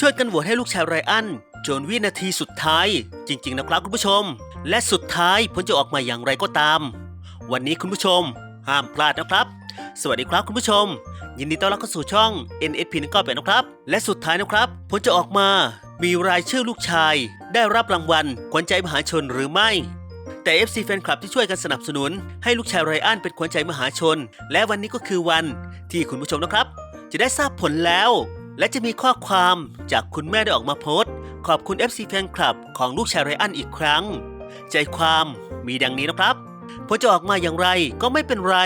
ช่วยกันโหวตให้ลูกชายไรอันจนวินาทีสุดท้าย จริง ๆ นะครับคุณผู้ชม และสุดท้ายผลจะออกมาอย่างไรก็ตาม วันนี้คุณผู้ชม ห้ามพลาดนะครับ สวัสดีครับคุณผู้ชม ยินดีต้อนรับเข้าสู่ช่อง NSP 198นะครับ และสุดท้ายนะครับผลจะออกมา มีรายชื่อลูกชาย ได้รับรางวัลขวัญใจมหาชนหรือไม่แต่ FC แฟนคลับที่ช่วยกันสนับสนุน ให้ลูกชายไรอันเป็นขวัญใจมหาชน และวันนี้ก็คือวันที่คุณผู้ชมนะครับ จะได้ทราบผลแล้ว และจะมีข้อความจากคุณแม่ได้ออกมาโพสต์ ขอบคุณ FC แฟนคลับของลูกชายไรอันอีกครั้ง ใจความมีดังนี้นะครับผลจะออกมาอย่างไรก็ไม่เป็นไร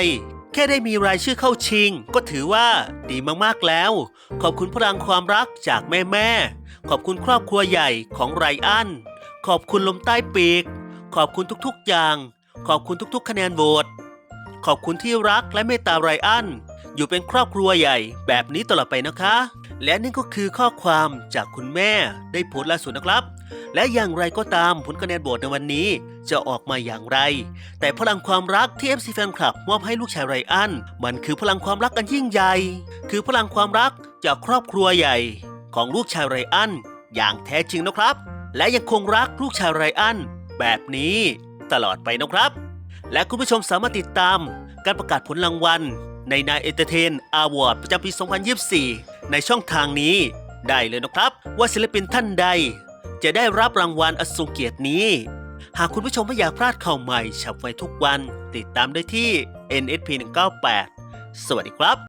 แค่ได้มีรายชื่อเข้าชิง ก็ถือว่าดีมากๆแล้ว ขอบคุณพลังความรักจากแม่แม่ๆขอบคุณครอบครัวใหญ่ของไรอัน ขอบคุณลมใต้ปีก ขอบคุณทุกๆอย่าง ขอบคุณทุกๆ คะแนนโหวตขอบคุณที่รักและเมตตาไรอัน อยู่เป็นครอบครัวใหญ่แบบนี้ตลอดไปนะคะ และนี่ก็คือข้อความจากคุณแม่ได้โพสต์ล่าสุดนะครับ และอย่างไรก็ตามผลคะแนนโหวตในวันนี้จะออกมาอย่างไร แต่พลังความรักที่ FC แฟนคลับมอบให้ลูกชายไรอัน มันคือพลังความรักอันยิ่งใหญ่ คือพลังความรักจากครอบครัวใหญ่ ของลูกชายไรอัน อย่างแท้จริงนะครับ และยังคงรักลูกชายไรอัน แบบนี้ ตลอดไปนะครับ และคุณผู้ชมสามารถติดตาม การประกาศผลรางวัล ในนายเอเตอร์เทนอาวอร์ดประจำปี 2024 ในช่องทางนี้ ได้เลยนะครับ ว่าศิลปินท่านใด จะได้รับรางวัลอสูงเกียรตินี้ หากคุณผู้ชมไม่อยากพลาดข่าวใหม่ฉับไวทุกวัน ติดตามได้ที่ NSP 198 สวัสดีครับ